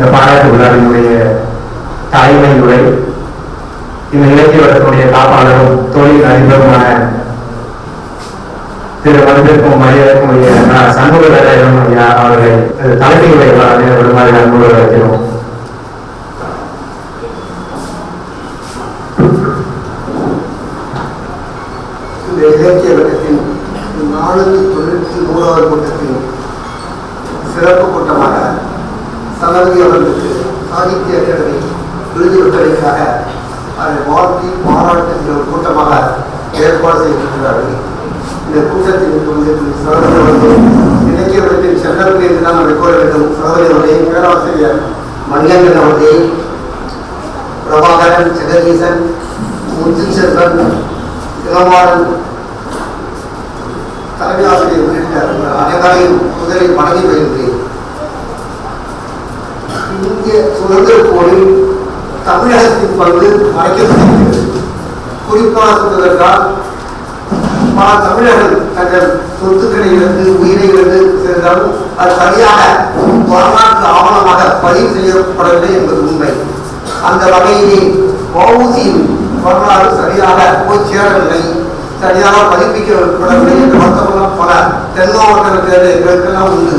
இந்த பாராட்டு விழாவினுடைய தலைமை உரை இந்த இலக்கிய வளத்துடைய காப்பாளரும் தொழில் அதிபருமான திரு வந்திருக்கும் மரியாதைக்கும் உரிய நான் சண்முக வேலாயுதம் ஐயா அவர்களை தலைமை உரை வழங்க வருமாறு அன்போடு வைக்கிறோம் இந்த இலக்கிய வட்டத்தின் நானூற்றி தொண்ணூற்றி நூறாவது கூட்டத்தின் சிறப்பு கூட்டமாக சனதி அவர்களுக்கு சாகித்ய அகாடமி விருது விட்டமைக்காக அதை வாழ்த்தி பாராட்டுகிற ஒரு கூட்டமாக ஏற்பாடு செய்திருக்கிறார்கள் இந்த கூட்டத்தின் வந்து சனதி அவர்கள் இலக்கிய வட்டத்தின் சென்றவர்கள் என்று நாம் அதை கூற வேண்டும் சனதி அவர்களே பேராசிரியர் பொழுது அவர்களே பிரபாகரன் ஜெகதீசன் முத்துச்செல்வன் இளமாறன் தலைமை ஆசிரியர் உள்ளிட்ட அனைவரையும் முதலில் வணங்கி வருகிறேன் இந்திய சுதந்திர போரில் தமிழகத்தின் பங்கு மறைக்கப்படுகிறது குறிப்பாக சொல்வதற்கால் பல தமிழர்கள் தங்கள் சொத்துக்களை இழந்து உயிரை இழந்து சென்றாலும் அது சரியாக வரலாற்று ஆவணமாக பதிவு செய்யப்படவில்லை என்பது உண்மை. அந்த வகையிலே வவுசியின் வரலாறு சரியாக போய் சேரவில்லை சரியாக பதிப்பிக்கப்படவில்லை என்ற வருத்தமெல்லாம் பல தென் மாவட்டங்களுக்கெல்லாம் உண்டு.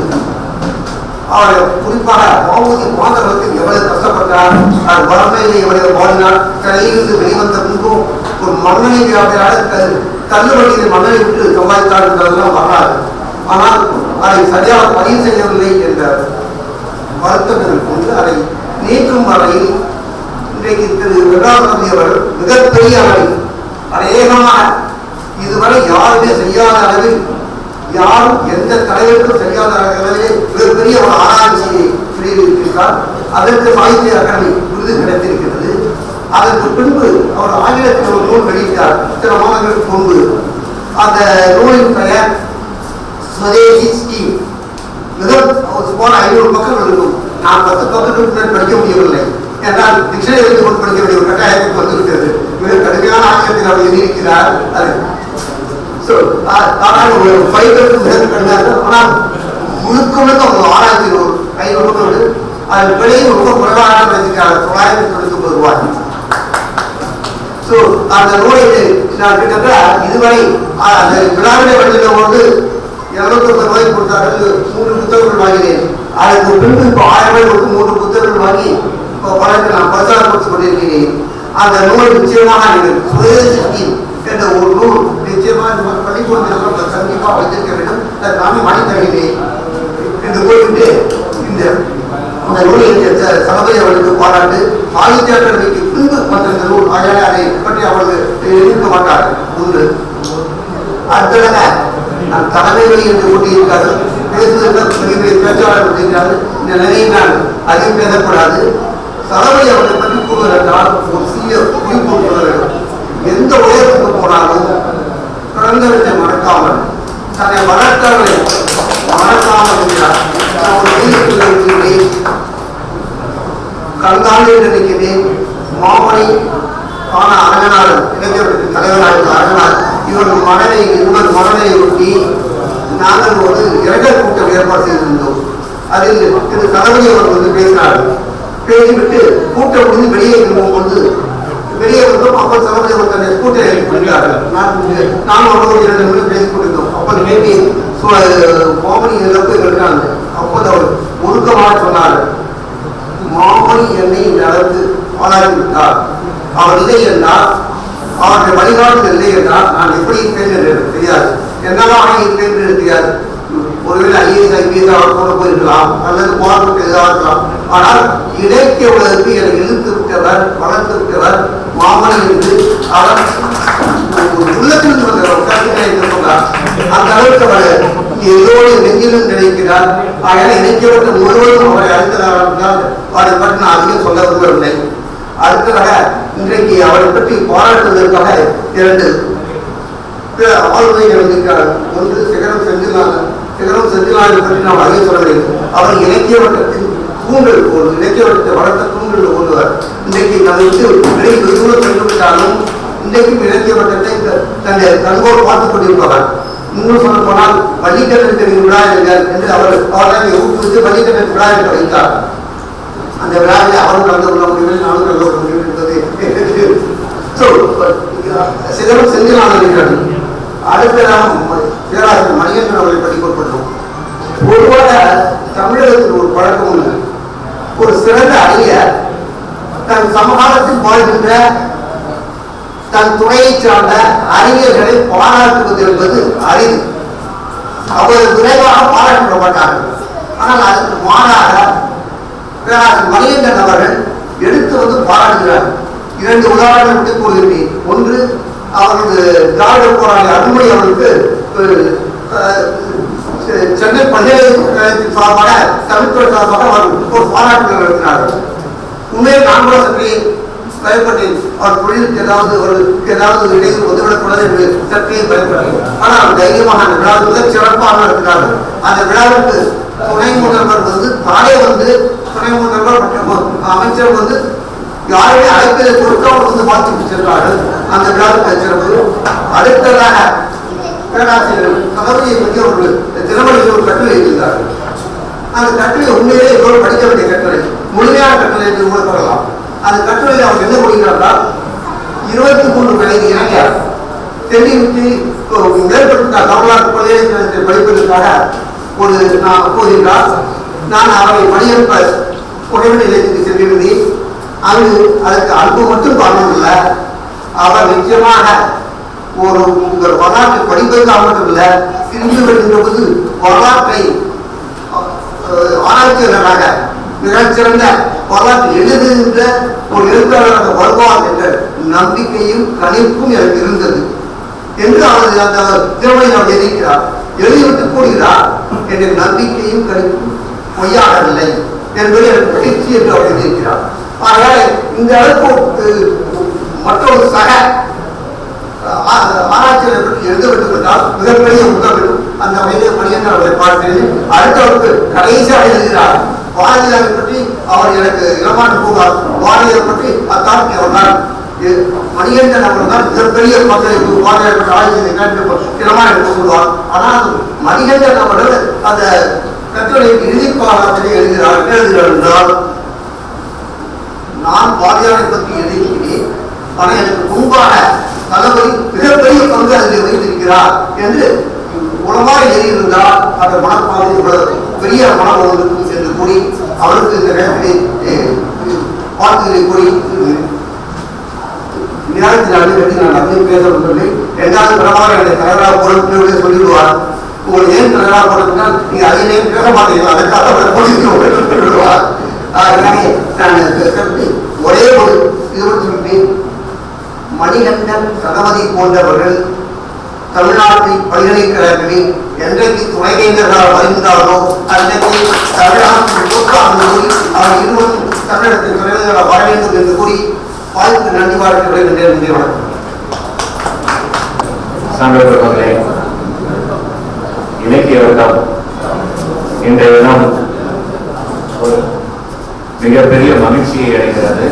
அவர் குறிப்பாக வவுசி மாதவரத்தில் எவ்வளவு கஷ்டப்பட்டார் அவர் வறுமையிலே எவ்வளவு வாழ்ந்தார் சிறையிலிருந்து வெளிவந்த முன்பும் ஒரு மன்னனை வியாபாரியாக தள்ளுபடியில் மன்னனை விட்டு சம்பாதித்தார் என்றதெல்லாம் வரலாறு. ஆனால் அதை சரியாக பதிவு செய்யவில்லை என்ற வருத்தங்கள் கொண்டு அதை நீக்கும் வரையில் இன்றைக்கு திரு வெங்கடாபதி அவர்கள் மிகப்பெரிய அளவில் அநேகமாக இதுவரை யாருமே செய்யாத அளவில் யாரும் எந்த தலைவருக்கும் செய்யாத அளவிலே மிகப்பெரிய ஒரு ஆராய்ச்சியை வெளியிட்டிருக்கிறார் அதற்கு சாகித்ய அகாடமி விருது கிடைத்திருக்கிறது. அதற்கு பின்பு அவர் ஆங்கிலத்தில் ஒரு நூல் வெளியிட்டார். சில மாதங்களுக்கு முன்பு. அந்த நூலின் பெயர் ஸ்வதேசி ஸ்கீம் மிக போன ஐநூறு பக்கங்கள் இருக்கும் நான் பத்து பக்கத்துக்கு படிக்க முடியவில்லை என்றால் டிக்ஷனரி எடுத்து கொண்டு படிக்க வேண்டிய ஒரு கட்டாயத்துக்கு வந்திருக்கிறது மிக கடுமையான ஆங்கிலத்தில் அவர் எழுதியிருக்கிறார் அது ஸோ ஆனால் ஒரு ஃபைவ் ஆனால் முழுக்க முழுக்க அவங்க ஆராய்ச்சி நூல் ஐநூறு பக்கம் அது விலையும் ரொம்ப குறைவாக படிச்சிருக்காங்க தொள்ளாயிரத்தி தொண்ணூத்தி ஒன்பது ரூபாய் ஸோ அந்த நூலை நான் கிட்டத்தட்ட இதுவரை அந்த விழாவிலே வெளியிட போது இருநூத்தொம்பது ரூபாய்க்கு கொடுத்தார்கள் மூன்று புத்தகங்கள் வாங்கினேன். அதுக்கு பின்பு இப்போ ஆயிரம் ரூபாய் கொடுத்து மூன்று புத்தகங்கள் வாங்கி இப்போ பலருக்கு நான் பிரச்சாரம் கொடுத்து கொண்டிருக்கிறேன். அந்த நூல் நிச்சயமாக நீங்கள் சுயேசி என்ற ஒரு நூல் நிச்சயமாக இந்த பள்ளிக்கூடத்தில் கண்டிப்பாக வைத்திருக்க வேண்டும். அதை நானே வாங்கி தருகிறேன் என்று கூறிவிட்டு இந்த அந்த நூலில் சமபதி அவர்களுக்கு பாராட்டு சாகித்ய அகாடமிக்கு பின்பு வந்த இந்த நூல் ஆகையால அதை பற்றி அவர்கள் எதிர்க்க மாட்டார் ஒன்று. அடுத்ததாக நான் தலைமைகளை என்று கூட்டியிருக்காரு பேசுவதற்கு பெரிய பெரிய பேச்சாளர் இருக்கிறார்கள் இந்த நான் அதிகம் பேசக்கூடாது. சலவை அவர்களை பற்றி கூறுவதென்றால் ஒரு சிறிய குறிப்பு எந்த உயரத்துக்கு போனாலும் பிறந்தவற்றை மறக்காமல் தன்னை வளர்த்தவர்களை மறக்காமல் இருக்கிறார். நான் ஒரு வீட்டுக்குள்ள இருக்கிறேன் கந்தாண்டு நினைக்கிறேன். மாமணி ஆன அரங்கநாதன் இளைஞர்களுக்கு தலைவராக அரங்கநாத் இவர்கள் மனதை இருவர் மனதை ஒட்டி நாங்கள் ஒரு இரங்கல் கூட்டம் ஏற்பாடு செய்திருந்தோம். அதில் திரு தளபதி அவர் வந்து பேசினார். பேசிவிட்டு கூட்டம் முடிந்து வெளியே போகும்போது வெளியே வந்தோம் அப்போ தளபதி அவர் தன்னை கூட்டம் எழுப்பி நான் நான் அவரோடு இரண்டு நிமிடம் பேசிக் கொண்டிருந்தோம். அப்போது மேபி மாமணி இழப்பு இருக்காங்க அப்போது அவர் ஒழுக்கமாக சொன்னார் மாமணி என்னை நடந்து ஆளாகி விட்டார் அவர் இல்லை என்றால் அவருடைய வழிகாட்டுதல் இல்லை என்றால் நான் எப்படி இருப்பேன் என்று எனக்கு தெரியாது. என்னெல்லாம் ஆகி இருப்பேன் என்று எனக்கு தெரியாது. ஒருவேளை ஐஏஎஸ் ஐபிஎஸ் அவர் கூட போயிருக்கலாம். அல்லது போராட்டம் எதாக இருக்கலாம். ஆனால் இலக்கிய உலகத்துக்கு என்னை இழுத்திருக்கிறவர் வளர்த்திருக்கிறவர் வளர்த்து என்று அவர் ஒரு உள்ளத்திலிருந்து வந்த ஒரு சொன்னார் அந்த அளவுக்கு அவர் எல்லோரு நெஞ்சிலும் நினைக்கிறார் ஆகவே இணைக்கப்பட்ட முழுவதும் அவரை அறிந்ததாக இருந்தால் அவரை பற்றி நான் அதிகம் சொல்ல விரும்பவில்லை. அடுத்ததாக இன்றைக்கு அவரை பற்றி பாராட்டுவதற்காக இரண்டு ஆளுமை ஆளுநர் ஒன்று சிகரம் செந்திலாளன் சிகரம் செந்திலாளனை பற்றி நாம் அறிய சொல்ல வேண்டும். அவர் இலக்கிய வட்டத்தின் தூண்டல் ஒரு இலக்கிய வட்டத்தை வளர்த்த தூண்டல் ஒருவர் இன்றைக்கு நம்ம விட்டு இன்றைக்கும் இலக்கிய வட்டத்தை தன்னை கண்கோடு பார்த்துக் கொண்டிருப்பவர். இன்னும் சொல்ல போனால் வள்ளிக்கண்ணன் விழா என்று அவர் அவரை ஊக்குவித்து வள்ளிக்கண்ணன் விழா என்று வைத்தார். அந்த விழாவில் அவரும் கலந்து கொள்ள முடியவில்லை நானும் கலந்து கொள்ள சிலரும் எனக்கு அடுத்த நாம் பேராசிரியர் மணிகண்டன் அவர்களை பற்றி குறிப்பிட்டோம் பொதுவாக தமிழகத்தில் ஒரு பழக்கம் உண்டு ஒரு சிறந்த அறிஞர் தன் சமகாலத்தில் வாழ்கின்ற தன் துறையை சார்ந்த அறிஞர்களை பாராட்டுவது என்பது அறிவு அவர் விரைவாக பாராட்ட மாட்டார்கள் ஆனால் அதற்கு மாறாக பேராசிரியர் மணிகண்டன் அவர்கள் எடுத்து வந்து பாராட்டுகிறார்கள் இரண்டு உதாரணங்கள் விட்டுக் கூறுகிறேன். ஒன்று அவரது திராவிட போராளி அன்புமணி அவர்களுக்கு சென்னை பல்கலைக்கழகத்தின் சார்பாக தமிழ்துறை சார்பாக அவர் ஒரு பாராட்டு நடத்தினார் உண்மையில் நான் கூட சற்று பயப்பட்டேன். அவர் தொழிலுக்கு ஏதாவது அவர்களுக்கு ஏதாவது இடையில் ஒதுவிடக்கூடாது என்று சற்றே பயப்பட்டேன். ஆனால் தைரியமாக அந்த விழா மிகச் சிறப்பாக நடத்தினார்கள் அந்த விழாவுக்கு துணை முதல்வர் வந்து தானே வந்து துணை முதல்வர் மற்றும் அமைச்சர் வந்து யாருமே அழைப்பதை கொடுத்து வந்து பார்த்துட்டு சென்றார்கள். அந்த விழாவுக்கு சிறப்பு அடுத்ததாக பேராசிரியர் தளபதியை பற்றி அவர்கள் தினமணியில் ஒரு கட்டுரை எழுதியிருந்தார்கள். அந்த கட்டுரை உண்மையிலே எவ்வளவு படிக்க வேண்டிய கட்டுரை. முழுமையான கட்டுரை என்று கூட சொல்லலாம். அந்த கட்டுரையில் அவர் என்ன கொடுக்கிறார்கள் இருபத்தி மூன்று வயது இளைஞர் தென்னிற்கு மேற்பட்ட தமிழ்நாட்டு பல்கலைக்கழகத்தில் படிப்பதற்காக ஒரு நான் கூறுகிறார் நான் அவரை பணியெடுப்ப உடனடி நிலையத்துக்கு சென்றிருந்தேன். அது அதற்கு அன்பு மட்டும் பண்ணவில்லை அவர் நிச்சயமாக ஒரு உங்கள் வரலாற்றை படிப்பதற்காக மட்டுமில்லை திரும்பி வருகின்ற போது வரலாற்றை ஆராய்ச்சியாளராக மிகச்சிறந்த வரலாற்று எழுதுகின்ற ஒரு எழுத்தாளராக வருவார் என்ற நம்பிக்கையும் கணிப்பும் எனக்கு இருந்தது என்று அவர் அந்த திருமணம் அவர் எழுதியிருக்கிறார். எழுதிவிட்டு கூறுகிறார் என்ற நம்பிக்கையும் கணிப்பும் பொய்யாகவில்லை என்பது எனக்கு பயிற்சி என்று அவர் எழுதியிருக்கிறார். ஆகையால் இந்த அளவுக்கு அஹ், மற்றொரு சக ஆ- ஆராய்ச்சியாளர் பற்றி எழுத வேண்டும் என்றால் மிகப்பெரிய உதவி. அந்த வயதில் மணியன் அவரை பார்த்தேன் அடுத்தவருக்கு கடைசியாக எழுதுகிறார். வானிலை பற்றி அவர் எனக்கு இளமான போவார் வானிலை பற்றி அத்தாட்சி அவர் தான் மணிகண்டன் அவர் தான் மிகப்பெரிய பங்களிப்பு வானிலை பற்றி ஆய்வு கண்டு இளமான சொல்வார் ஆனால் மணிகண்டன் அவர்கள் அந்த கட்டுரை இறுதி எழுதுகிறார் என்ன எழுதுகிறார் என்றால் நான் வாரியாரை பற்றி எழுதியிருக்கிறேன் ஆனால் எனக்கு முன்பான தளபதி மிகப்பெரிய பங்கு அதில் வைத்திருக்கிறார் என்று உளமாக எழுதியிருந்தால் அந்த மனப்பாதை இவ்வளவு பெரிய மனம் இருக்கும் என்று கூறி அவருக்கு இந்த நேரத்தில் வாழ்த்துக்களை கூறி நியாயத்தினாலே பற்றி நான் அதிகம் பேச விரும்பவில்லை. எங்காவது பிரபாகர் என்னை தலைவராக பொறுப்பு சொல்லிவிடுவார். உங்களுக்கு ஏன் தலைவராக போடுறதுனால் பேச மாட்டீங்களா அதற்காக அவர் போட்டு சொல்லிவிடுவார் ஆகவே நான் கருத்து ஒரே ஒரு இது மட்டும் மணிகண்டன் சதமதி போன்றவர்கள் தமிழ்நாட்டில் பல்கலைக்கழகங்களில் என்றைக்கு துணைவேந்தர்களால் வருகின்றார்களோ அன்றைக்கு தமிழ்நாட்டின் நூற்றாண்டு அவர் இருவரும் தமிழகத்தின் துணைவேந்தர்களாக வர வேண்டும் என்று கூறி வாய்ப்பு நன்றி வாழ்த்துக்களை நன்றி வணக்கம். இலக்கிய வட்டம் இன்றைய தினம் மிகப்பெரிய மகிழ்ச்சியை அடைகிறது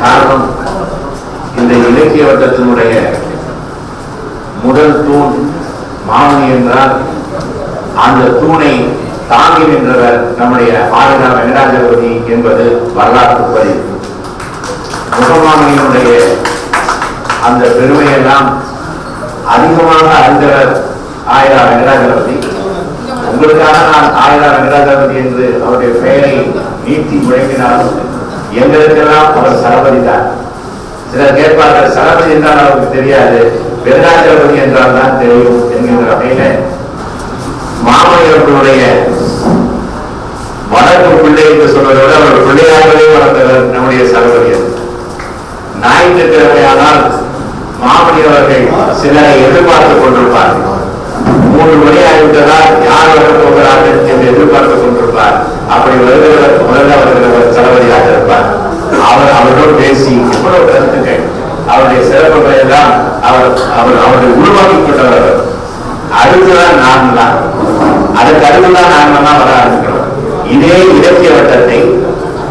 காரணம் இந்த இலக்கிய வட்டத்தினுடைய முதல் தூண் மாமணி என்றால் அந்த தூணை தாங்கி நின்றவர் நம்முடைய ஆயிரா வெங்கடாஜபதி என்பது வரலாற்று பதிவு. முகமாமணியினுடைய அந்த பெருமையெல்லாம் அதிகமாக அறிந்தவர் ஆயிரா வெங்கடாஜபதி உங்களுக்காக நான் ஆயிரா வெங்கடாஜபதி என்று அவருடைய பெயரை நீட்டி முழங்கினாலும் எங்களுக்கெல்லாம் அவர் சரபதி தான் சிலர் கேட்பார்கள் சரபதி என்றால் அவருக்கு தெரியாது வெங்கடாஜலபதி என்றால் தான் தெரியும் என்கின்ற வகையில மாமனியர்களுடைய வளர்ப்பு பிள்ளை என்று சொல்வதை விட அவர் பிள்ளையாகவே வளர்ந்தவர் நம்முடைய சரபதியர் ஞாயிற்றுக்கிழமையானால் மாமணி சிலரை எதிர்பார்த்துக் கொண்டிருப்பார். மூன்று மணி ஆகிவிட்டதால் யார் வரப் போகிறார்கள் என்று எதிர்பார்த்துக் கொண்டிருப்பார். அப்படி வருகிறவர் முதல்ல வருகிறவர் தளபதியாக இருப்பார். அவர் அவரோடு பேசி எவ்வளவு கருத்துக்கள் அவருடைய சிறப்புகளை எல்லாம் அவர் அவர் அவரை உருவாக்கி கொண்டவர் அடுத்துதான் நான் தான். அதுக்கு அடுத்துதான் நாங்கள் தான் வர ஆரம்பிக்கிறோம். இதே இலக்கிய வட்டத்தை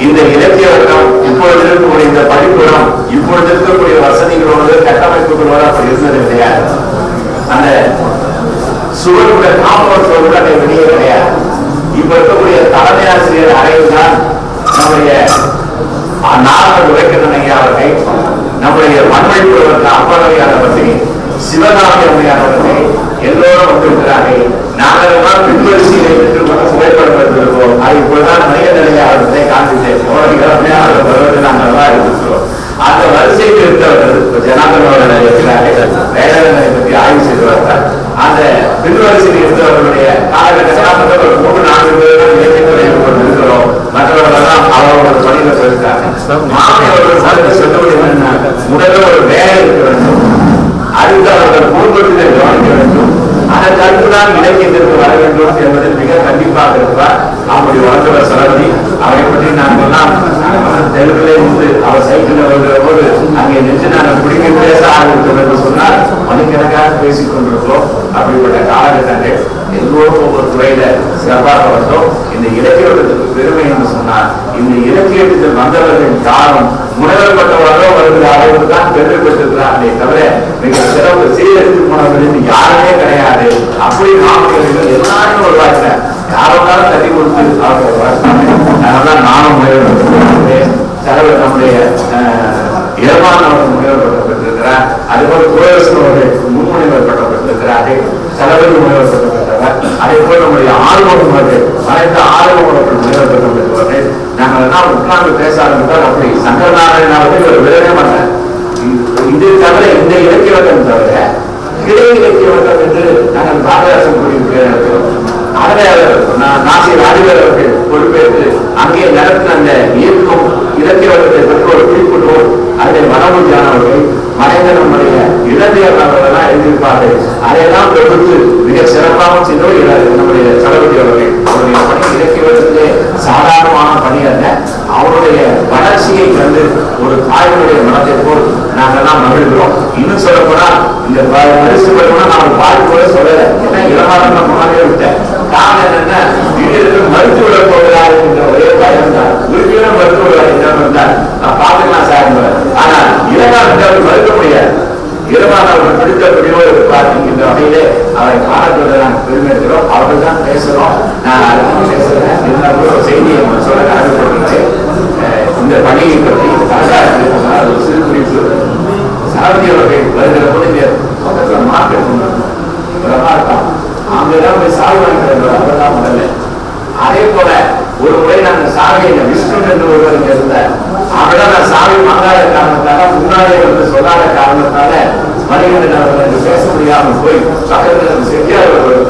இந்த இலக்கிய வட்டம் இப்பொழுது இருக்கக்கூடிய இந்த படிப்புறம் இப்பொழுது இருக்கக்கூடிய வசதிகளோடு கட்டமைப்புகளோடு அப்படி இருந்தது கிடையாது. அந்த சுவருடைய காம்பவுண்ட் சுவரு அதை வெளியே கிடையாது இப்ப இருக்கக்கூடிய தலைமை ஆசிரியர் அறையில் தான் நம்முடைய நாகர் உரைக்கண்ணன் ஐயா அவர்கள் நம்முடைய மண்மை புலவர்கள் அப்பனையார் அவர்கள் சிவகாமி அம்மையார் அவர்கள் எல்லோரும் வந்திருக்கிறார்கள். நாங்கள் எல்லாம் பின்வரிசையில் நின்று கொண்டு புகைப்படம் எடுத்திருக்கிறோம். அது இப்பொழுதுதான் மனிதநிலையை அவர்களை காண்பித்தேன். எவ்வளவு இளமையாக வருவது நாங்கள் எல்லாம் இருக்கிறோம் அந்த வரிசையில் இருந்தவர்கள் இப்ப ஜனார்தன் இருக்கிறார்கள். வேளாண்மை பற்றி ஆய்வு செய்து வருகிறார் அந்த பின்வரிசையில் இருந்தவர்களுடைய காலகட்டத்தில் ஒரு மூன்று நான்கு பேர் தான் இலக்கியத்துறையில் கொண்டு இருக்கிறோம் மற்றவர்கள் எல்லாம் அவரோட பணியில போயிருக்காங்க மாணவர்கள் சார்ந்த சொல்ல முடியும் என்ன முதல்ல ஒரு வேலை இருக்க வேண்டும் அடுத்து அவர்கள் குடும்பத்திலே கவனிக்க வேண்டும் அதற்கு அடுத்துதான் இலக்கியத்திற்கு வர வேண்டும் என்பதில் மிக கண்டிப்பாக இருப்பார் அப்படி வளர்ந்தவர் சரவதி அவரை பற்றி நாங்கள் எல்லாம் தெலுங்கிலே இருந்து அவர் சைக்கிள் வருகிற போது அங்கே நின்று நாங்கள் பிடிக்க பேச ஆரம்பித்தோம் என்று சொன்னால் மணிக்கணக்காக பேசிக் கொண்டிருக்கிறோம் அப்படிப்பட்ட காலகட்டங்கள் எல்லோரும் ஒவ்வொரு துறையில சிறப்பாக வந்தோம். இந்த இலக்கியத்துக்கு பெருமை என்று சொன்னார் இந்த இலக்கியத்தில் வந்தவர்கள் யாரும் முனைவர்பட்டவர்களோ வருகிற அளவுக்கு தான் பெருமை பெற்றிருக்கிறார்களே தவிர மிக சிறப்பு சீரழித்து போனவர்கள் என்று யாருமே கிடையாது. அப்படி நாமக்கல்கள் எல்லாரும் வருவாங்க வாழ்க்கை யாரெல்லாம் தட்டி கொடுத்து அதனால்தான் நானும் முனைவர் தலைவர் நம்முடைய ஏமான் அவர்கள் முனைவர் அதுபோல குரேசன் அவர்கள் முன்முனைவர் பட்டப்பட்டிருக்கிறார்கள் பெற்றிருக்கிறார்கள். செலவில் முனைவர் பட்டம் அதே போல நம்முடைய ஆர்வம் உள்ளது அனைத்து ஆர்வம் அவர்கள் முனைவர் பட்டம் நாங்கள் என்ன உட்கார்ந்து பேச ஆரம்பித்தால் அப்படி சங்கரநாராயணாவது அவர்கள் ஒரு விடவே மாட்டார். இது தவிர இந்த இலக்கிய தவிர கிளை இலக்கிய என்று நாங்கள் பாரதாசன் கூறியிருக்கிறோம் அதில் நாசிர் அறிவர் அவர்கள் பொறுப்பேற்று அங்கே நடத்தின அந்த இயக்கம் இலக்கிய வட்டத்தை பற்றி ஒரு குறிப்பு அதில் மனமுஜான அவர்கள் மனிதனுடைய நம்முடைய இளந்தையர் எழுதியிருப்பார்கள். அதையெல்லாம் தொகுத்து மிக சிறப்பாக செய்தோர் நம்முடைய சரபதி அவர்கள். அவருடைய பணி இலக்கிய வட்டத்திலே சாதாரணமான பணி அல்ல அவருடைய வளர்ச்சியை கண்டு ஒரு தாயினுடைய மனத்தை போல் நாங்கெல்லாம் மகிழ்கிறோம் இன்னும் சொல்ல போனா இந்த ப- பரிசு பெறணும்னா நான் பாட்டு கூட சொல்லல ஏன்னா இளமாரம் நான் முன்னாடியே விட்டேன் காரணம் என்னன்னா திடீர்னு மறுத்து விட போகிறார் என்ற ஒரே பயம் தான் உறுதியான மறுத்து விடுவார் என்ன இருந்தால் நான் பார்த்துக்கலாம் சார் என்பவர். ஆனா இளமாரத்தை அவர் மறுக்க முடியாது இரவான் அவர்கள் பிடித்தபடியோ பார்க்கின்ற வகையிலே அவரை காணப்படுவதை நாங்கள் பெருமை எடுக்கிறோம் அவர்கள் தான் பேசுறோம் நான் அதுக்கு பேசுறேன் இருந்தாலும் ஒரு செய்தியை நம்ம சொல்ல கடமைப்படுகிறேன் இந்த பணியை பற்றி கலந்தாரத்தில் ஒரு சிறு குறிப்பு. சாரதி அவர்கள் வருகிற போது இங்க பக்கத்தில் மார்க்கெட் ஒன்று பிரமா இருக்கான். அங்கதான் போய் சாவி வாங்கிக்கிறது அவர்தான் முதல்ல. அதே போல ஒரு முறை நாங்கள் சாவியை விஷ்ணு என்று ஒருவர் இங்க இருந்தார். அவரிடம் நான் சாவி வாங்காத காரணத்தால முன்னாலே வந்து சொல்லாத காரணத்தால மணிகண்டன் அவர்கள் பேச முடியாமல் போய் பக்கத்தில் செட்டியார் ஒருவர்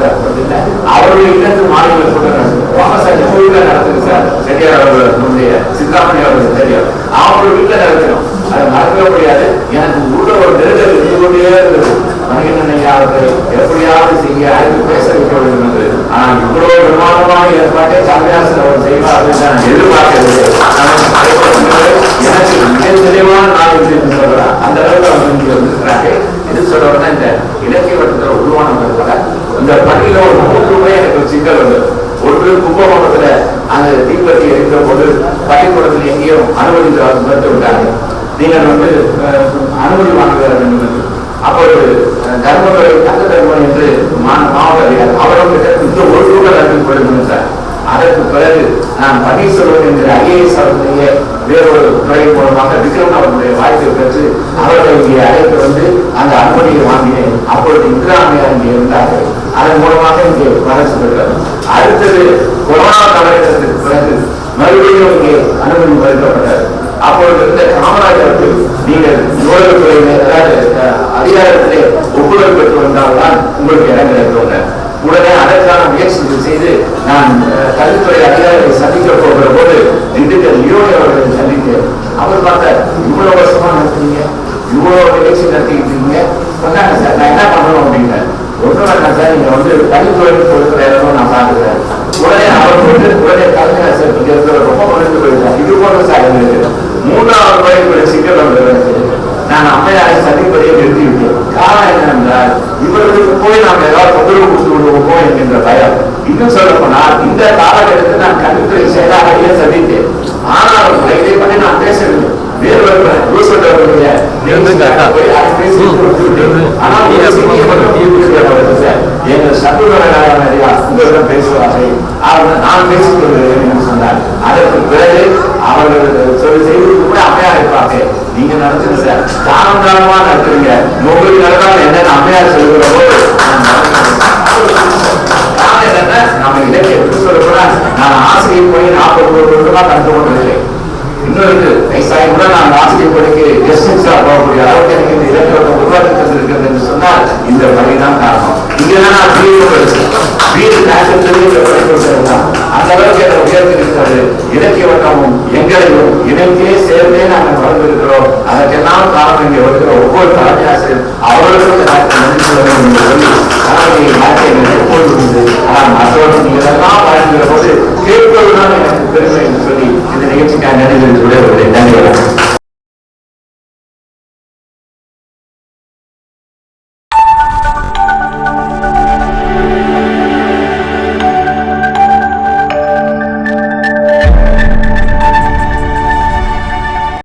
அவருடைய இல்லத்து மாநில சொல்லுறாங்க வாமசாமி கோயில நடத்துது சார். செட்டியார் அவர்கள் முந்தைய சித்தாமணி அவர்கள் தெரியும் அவங்களுடைய வீட்டுல நடத்தணும். அதை மறக்கவே முடியாது. எனக்கு உள்ள ஒரு நெருடல் இருந்து கொண்டே இருந்தது மணிகண்டன் ஐயா அவர்கள் எப்படியாவது செய்ய அறிவு பேச வைக்க வேண்டும் என்று. ஆனால் இவ்வளவு பிரமாதமான ஏற்பாட்டை சாமியாசன் அவர் செய்வார் நான் எதிர்பார்க்கிறது எனக்கு மிக தெளிவான நாள் என்று சொல்றார். அந்த அளவுக்கு அவர் இங்கே இது சொல்றதுன்னா இந்த இலக்கிய வட்டத்தில் உருவானம் இருக்கிற இந்த பள்ளியில ஒரு மூன்று முறை எனக்கு ஒரு சிக்கல் உண்டு. ஒன்று கும்பகோணத்துல அந்த தீபத்தி எரிந்த போது பள்ளிக்கூடத்தில் எங்கேயும் அனுமதி மறுத்து விட்டாங்க. நீங்கள் வந்து அனுமதி வாங்க வேண்டும் அப்பொழுது தர்மபுரி தங்க தர்மம் என்று மா- மாவட்ட அதற்கு பிறகு நான் பன்னீர்செல்வம் என்கிற ஐஏஎஸ் அவர்களுடைய வேறொரு துறை மூலமாக விக்ரம் அவர்களுடைய வாய்ப்பை பெற்று அவர்களை இங்கே அழைத்து வந்து அந்த அனுமதியை வாங்கினேன். அப்பொழுது இந்திராமையார் இங்கே இருந்தார்கள் அதன் மூலமாக இங்கே வளர்ச்சி பெற்றது அடுத்தது கொரோனா காலகட்டத்திற்கு பிறகு மறுபடியும் இங்கே அனுமதி மறுக்கப்பட்டது. அப்பொழுது இருந்த காமராஜர் அவர்கள் நீங்கள் நூலகத்துறையிலே அதாவது அஹ், அதிகாரத்திலே ஒப்புதல் பெற்று வந்தால்தான் உங்களுக்கு இடம் கிடைக்கும் உடனே அதற்கான முயற்சி செய்து நான் கல்வித்துறை அதிகாரிகளை சந்திக்க போகிற போது திண்டுக்கல் ஈரோடு அவர்களை சந்தித்தேன். அவர் பார்த்தார் இவ்வளவு வருஷமா நடத்துறீங்க? இவ்வளவு நிகழ்ச்சி நடத்திக்கிட்டு இருக்கீங்க சொன்னாங்க சார் நான் என்ன பண்ணணும்? அப்படின்னா ஒன்றும் வேண்டாம் சார் நீங்க வந்து கல்வித்துறைக்கு கொடுக்குற இடமும் நான் பார்த்துக்கிறேன். உடனே அவர் வந்து உடனே கலைஞர் சார் ரொம்ப மகிழ்ந்து போயிருக்காங்க இது போன்ற சார் எங்களுக்கு மூன்றாவது முறை இப்படி சிக்கல் வந்தது நான் அம்மையாரை சந்திப்பதை நிறுத்திவிட்டேன் காரணம் என்னவென்றால் இவர்களுக்கு போய் நாம் ஏதாவது தொந்தரவு கொடுத்து விடுவோமோ என்கின்ற பயம் இன்னும் சொல்ல போனால் இந்த காலகட்டத்தில் நான் கல்வித்துறை செயலாளரையே சந்தித்தேன் ஆனால் கூட இதை பற்றி நான் பேசவில்லை வேறு ஒருவர் ரூஸ்வெல்ட் அவர்களுடைய நிகழ்ச்சிக்காக போய் அதை பேசி கொடுத்து விட்டேன். ஆனால் ஒரு செய்தியை மட்டும் தீர்ப்பு சார் எங்கள் உங்களிடம் பேசுவார்கள் அவர் நான் பேசிக் கொள்கிறேன் என்று சொன்னார் அதற்கு பிறகு நடத்துங்க சார். காலம் காலமா நடத்துறீங்க? உங்களுக்கு நடக்காம என்னென்ன அம்மையார் என்னன்னா நான் ஆசிரியர் போய் நாற்பது வருடமா கண்டு கொண்டிருக்கிறேன் இன்னும் இருக்கு வயசாகி கூட நான் ஆசிரியர் பணிக்கு கெஸ்டிங்ஸா போகக்கூடிய அளவுக்கு எனக்கு இந்த இலக்கியத்தை உருவாக்கி தந்திருக்கிறது என்று சொன்னால் இந்த பணி தான் காரணம் இங்கதான் நான் வீடு படிச்சேன் வீடு நேசத்திலே இந்த அந்த அளவுக்கு என்னை உயர்ந்து இருக்கிறது. இலக்கிய வட்டமும் எங்களையும் இணைந்தே சேர்ந்தே நாங்கள் வளர்ந்திருக்கிறோம். அதற்கெல்லாம் காரணம் இங்கே வருகிற ஒவ்வொரு தலைமை ஆசிரியர் அவர்களுக்கும் நன்றி சொல்ல வேண்டும் என்று சொல்லி ஆனால் மற்றவர்கள் எல்லாம்